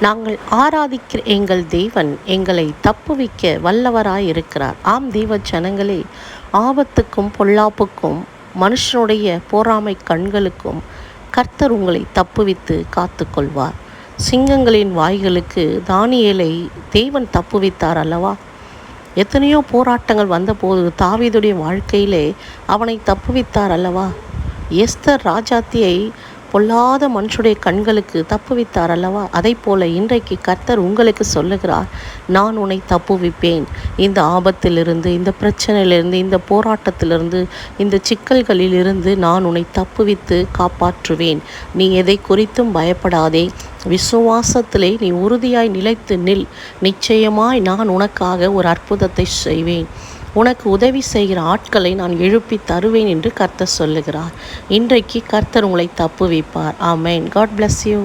நாங்கள் ஆராதிக்கிற எங்கள் தேவன் எங்களை தப்புவிக்க வல்லவராய் இருக்கிறார் ஆம் தெய்வ ஜனங்களே ஆபத்துக்கும் பொல்லாப்புக்கும் மனுஷனுடைய போராமை கண்களுக்கும் கர்த்தர் உங்களை தப்புவித்து காத்துக்கொள்வார். சிங்கங்களின் வாய்களுக்கு தானியலை தேவன் தப்புவித்தார் அல்லவா? எத்தனையோ போராட்டங்கள் வந்தபோது தாவீதுடைய வாழ்க்கையிலே அவனை தப்புவித்தார் அல்லவா? எஸ்தர் ராஜாத்தியை பொல்லாத மனுஷுடைய கண்களுக்கு தப்புவித்தார் அல்லவா? அதை போல இன்றைக்கு கர்த்தர் உங்களுக்கு சொல்லுகிறார் நான் உன்னை தப்புவிப்பேன் இந்த ஆபத்திலிருந்து இந்த பிரச்சனையிலிருந்து இந்த போராட்டத்திலிருந்து இந்த சிக்கல்களில் இருந்து நான் உன்னை தப்புவித்து காப்பாற்றுவேன். நீ எதை குறித்தும் பயப்படாதே. விசுவாசத்திலே நீ உறுதியாய் நிலைத்து நில். நிச்சயமாய் நான் உனக்காக ஒரு அற்புதத்தை செய்வேன். உனக்கு உதவி செய்கிற ஆட்களை நான் எழுப்பி தருவேன் என்று கர்த்தர் சொல்லுகிறார். இன்றைக்கு கர்த்தர் உங்களை தப்புவிப்பார். ஆமேன். God bless you